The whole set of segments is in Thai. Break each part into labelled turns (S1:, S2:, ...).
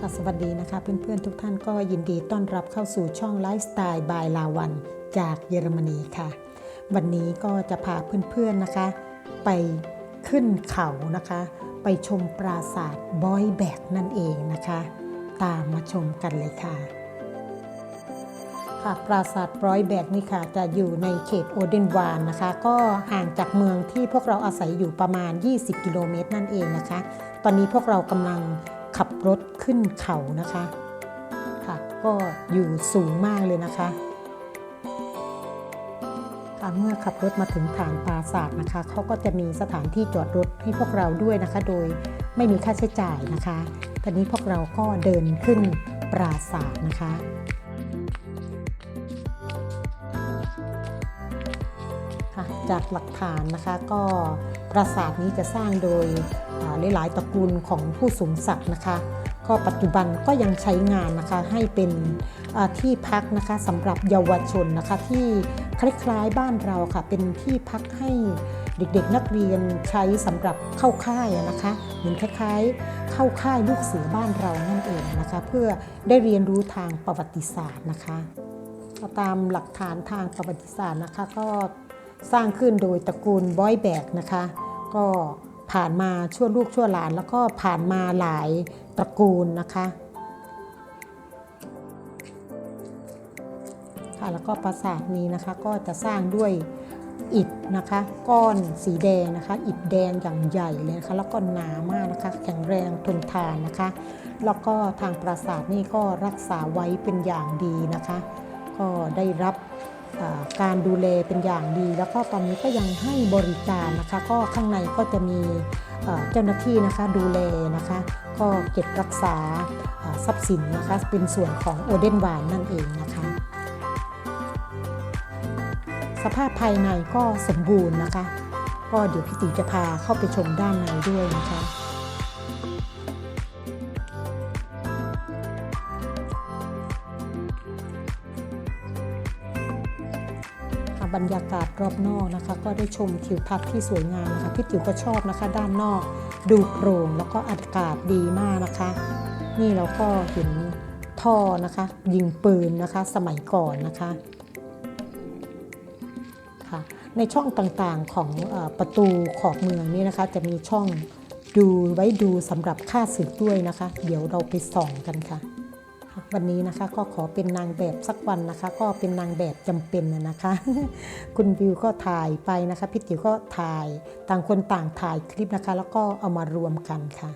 S1: ค่ะสวัสดีนะคะ เพื่อนๆทุกท่านก็ยินดีต้อนรับเข้าสู่ช่องไลฟ์สไตล์บายลาวันจากเยอรมนีค่ะ วันนี้ก็จะพาเพื่อนๆนะคะ ไปขึ้นเขานะคะ ไปชมปราสาทบอยแบกนั่นเองนะคะ ตามมาชมกันเลยค่ะ ค่ะปราสาทร้อยแบกนี่ค่ะจะอยู่ในเขตโอเดนวานนะคะ ก็ห่างจากเมืองที่พวกเราอาศัยอยู่ประมาณ 20 กิโลเมตรนั่นเองนะคะ ตอนนี้พวกเรากำลัง ขับรถขึ้นเขานะคะค่ะก็อยู่สูงมากเลยนะคะค่ะเมื่อขับรถมาถึงฐานปราสาทนะคะเขาก็จะมีสถานที่จอดรถให้พวกเราด้วยนะคะ โดยไม่มีค่าใช้จ่ายนะคะ ตอนนี้พวกเราก็เดินขึ้นปราสาทนะคะ ค่ะจากหลักฐานนะคะก็ปราสาทนี้จะสร้างโดยหลายๆตระกูลของผู้สูงศักดิ์นะคะก็ปัจจุบันก็ยังใช้งานนะคะให้เป็นที่พักนะคะสำหรับเยาวชนนะคะที่คล้ายๆบ้านเราค่ะเป็นที่พักให้เด็กๆนักเรียนใช้สำหรับเข้าค่ายนะคะเหมือนคล้ายๆ เข้าค่ายลูกเสือบ้านเรานั่นเองนะคะเพื่อได้เรียนรู้ทางประวัติศาสตร์นะคะตามหลักฐานทางประวัติศาสตร์นะคะก็ สร้างขึ้นโดยตระกูลบอยแบกนะคะ ก็ผ่านมาชั่วลูกชั่วหลาน แล้วก็ผ่านมาหลายตระกูลนะคะค่ะแล้วก็ปราสาทนี้นะคะก็จะสร้างด้วยอิฐนะคะ ก้อนสีแดงนะคะ อิฐแดงอย่างใหญ่เลยนะคะ แล้วก็หนามากนะคะ แข็งแรงทนทานนะคะ แล้วก็ทางปราสาทนี่ก็รักษาไว้เป็นอย่างดีนะคะ ก็ได้รับ การดูแลเป็นอย่างดี แล้วก็ตอนนี้ก็ยังให้บริการนะคะ ก็ข้างในก็จะมีเจ้าหน้าที่นะคะดูแลนะคะ ก็เก็บรักษาอ่าทรัพย์สินนะคะเป็นส่วนของโอเดนวานนั่นเองนะคะ สภาพภายในก็สมบูรณ์นะคะ ก็เดี๋ยวพี่ติ๋วจะพาเข้าไปชมด้านในด้วยนะคะ บรรยากาศรอบนอกนะคะ ก็ได้ชมทิวทัศน์ที่สวยงามนะคะพี่ติ๋วก็ชอบนะคะ ด้านนอกดูโปร่งแล้วก็อากาศดีมากนะคะ นี่เราก็เห็นท่อนะคะ ยิงปืนนะคะสมัยก่อนนะคะค่ะในช่องต่างๆของอประตูขอบเมืองนี่นะคะ จะมีช่องดูไว้ดูสำหรับค่าศึกด้วยนะคะ เดี๋ยวเราไปส่องกันค่ะ วันนี้นะคะก็ขอเป็นนางแบบสักวันนะคะ ก็เป็นนางแบบจำเป็นนะคะ คุณวิวก็ถ่ายไปนะคะพี่ติ๋วก็ถ่ายต่างคนต่างถ่ายคลิปนะคะ แล้วก็เอามารวมกันค่ะ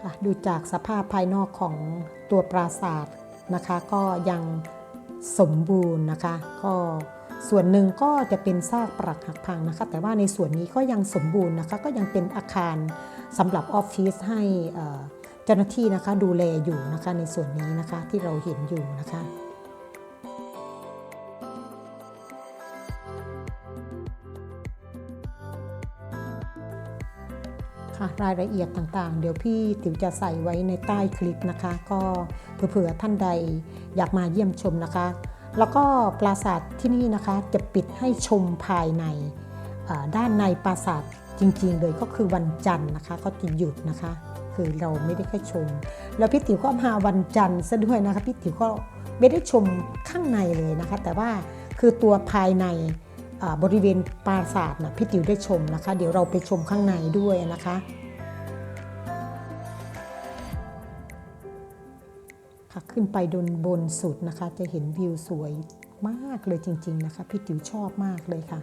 S1: ค่ะดูจากสภาพภายนอกของตัวปราสาทนะคะ ก็ยังสมบูรณ์นะคะ ก็ ส่วนหนึ่งก็จะเป็นซากปรักหักพังนะคะ แต่ว่าในส่วนนี้ก็ยังสมบูรณ์นะคะ ก็ยังเป็นอาคารสำหรับออฟฟิศให้เจ้าหน้าที่นะคะดูแลอยู่นะคะในส่วนนี้นะคะที่เราเห็นอยู่นะคะค่ะรายละเอียดต่างๆ เดี๋ยวพี่ติ๋วจะใส่ไว้ในใต้คลิปนะคะ ก็เผื่อท่านใดอยากมาเยี่ยมชมนะคะ แล้วก็ปราสาทที่นี่นะคะจะปิดให้ชมภายในด้านในปราสาทจริงๆ เลยก็คือวันจันทร์นะคะ ก็จะหยุดนะคะ คือเราไม่ได้แค่ชม แล้วพี่ติ๋วก็มาวันจันทร์ซะด้วยนะคะพี่ติ๋วก็ไม่ได้ชมข้างในเลยนะคะ แต่ว่าคือตัวภายในบริเวณปราสาทนะพี่ติ๋วได้ชมนะคะ เดี๋ยวเราไปชมข้างในด้วยนะคะ ค่ะขึ้นไปดนบนสุดนะคะ จะเห็นวิวสวยมากเลยจริง ๆ นะคะพี่ติ๋วชอบมากเลยค่ะ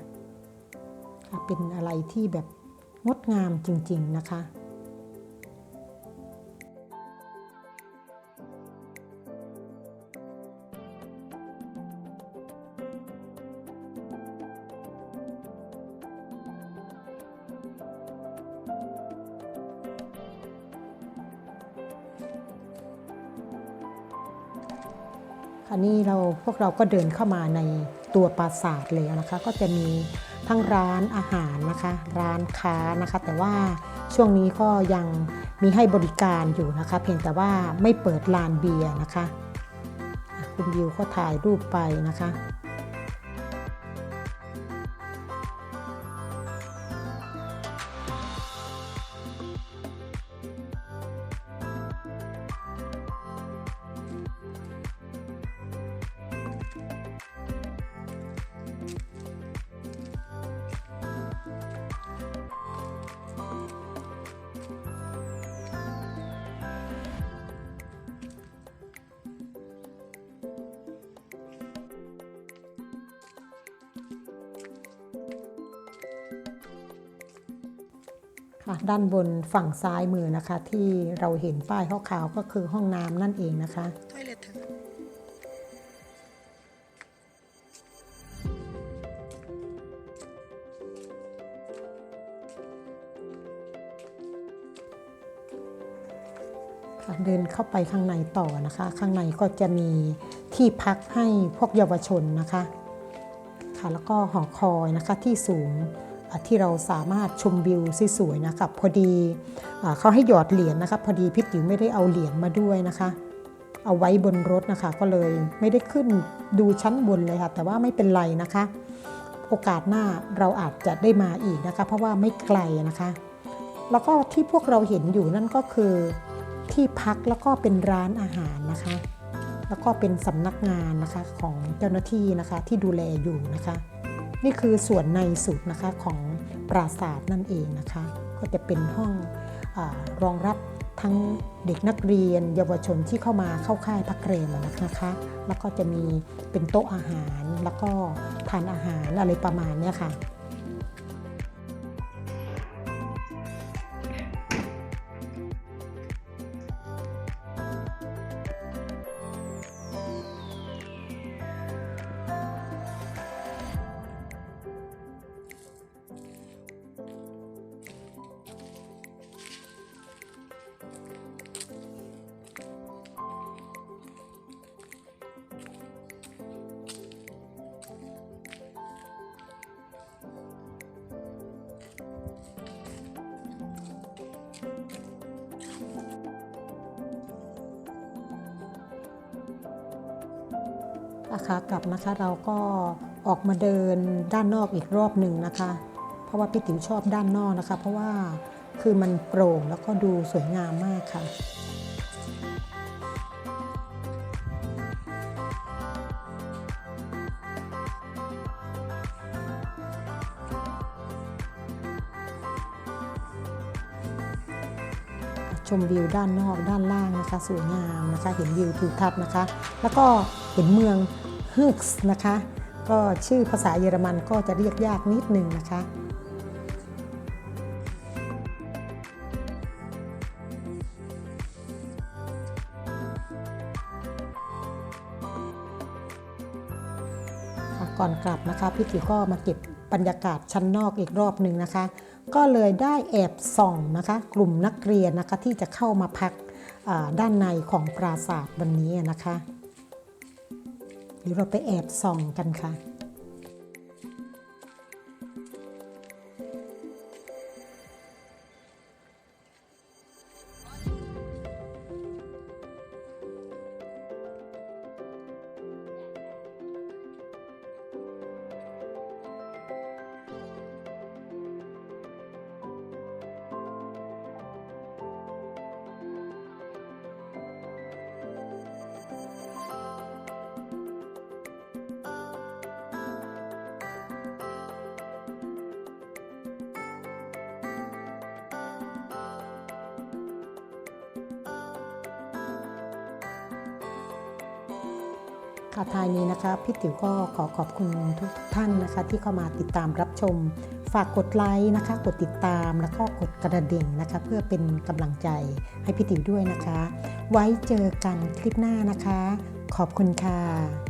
S1: ค่ะ เป็นอะไรที่แบบงดงามจริง ๆ นะคะ อันนี้เราพวกเราก็เดินเข้ามาในตัวปราสาทเลยนะคะ ก็จะมีทั้งร้านอาหารนะคะ ร้านค้านะคะ แต่ว่าช่วงนี้ก็ยังมีให้บริการอยู่นะคะ เพียงแต่ว่าไม่เปิดลานเบียร์นะคะอะคุณวิวก็ถ่ายรูปไปนะคะ ด้านบนฝั่งซ้ายมือนะคะ ที่เราเห็นป้ายขาวๆก็คือห้องน้ำนั่นเองนะคะ เดินเข้าไปข้างในต่อนะคะ ข้างในก็จะมีที่พักให้พวกเยาวชนนะคะค่ะแล้วก็หอคอยนะคะที่สูง ที่เราสามารถชมวิวสวยๆนะคะพอดีอเขาให้หยอดเหรียญนะคะพอดีพี่ติ๋วไม่ได้เอาเหรียญมาด้วยนะคะ เอาไว้บนรถนะคะ ก็เลยไม่ได้ขึ้นดูชั้นบนเลยค่ะ แต่ว่าไม่เป็นไรนะคะ โอกาสหน้าเราอาจจะได้มาอีกนะคะ เพราะว่าไม่ไกลนะคะ แล้วก็ที่พวกเราเห็นอยู่นั่นก็คือที่พักแล้วก็เป็นร้านอาหารนะคะ แล้วก็เป็นสำนักงานนะคะของเจ้าหน้าที่นะคะที่ดูแลอยู่นะคะ นี่คือส่วนในสุดนะคะของปราสาทนั่นเองนะคะ ก็จะเป็นห้องอรองรับทั้งเด็กนักเรียน เยาวชนที่เข้ามาเข้าค่ายพักเรมนะคะ แล้วก็จะมีเป็นโต๊ะอาหารแล้วก็ทานอาหารอะไรประมาณนี้ค่ะ นะคะกลับนะคะเราก็ออกมาเดินด้านนอกอีกรอบหนึ่งนะคะ เพราะว่าพี่ติ๋วชอบด้านนอกนะคะ เพราะว่าคือมันโปร่งแล้วก็ดูสวยงามมากค่ะ ชมวิวด้านนอกด้านล่างนะคะสวยงามนะคะเห็นวิวทิวทัศน์นะคะ แล้วก็เห็นเมืองฮึกส์นะคะ ก็ชื่อภาษาเยอรมันก็จะเรียกยากนิดนึงนะคะก่อนกลับนะคะพี่ติ๋วก็มาเก็บบรรยากาศชั้นนอกอีกรอบหนึ่งนะคะ ก็เลยได้แอบส่องนะคะกลุ่มนักเรียนนะคะที่จะเข้ามาพักด้านในของปราสาทวันนี้นะคะเดี๋ยวเราไปแอบส่องกันค่ะ ค่ะทายนี้นะคะพี่ติ๋วก็ขอขอบคุณทุกท่านนะคะ ที่เข้ามาติดตามรับชม ฝากกดไลค์นะคะ กดติดตามแล้วก็กดกระดิ่งนะคะ เพื่อเป็นกำลังใจให้พี่ติ๋วด้วยนะคะ ไว้เจอกันคลิปหน้านะคะ ขอบคุณค่ะ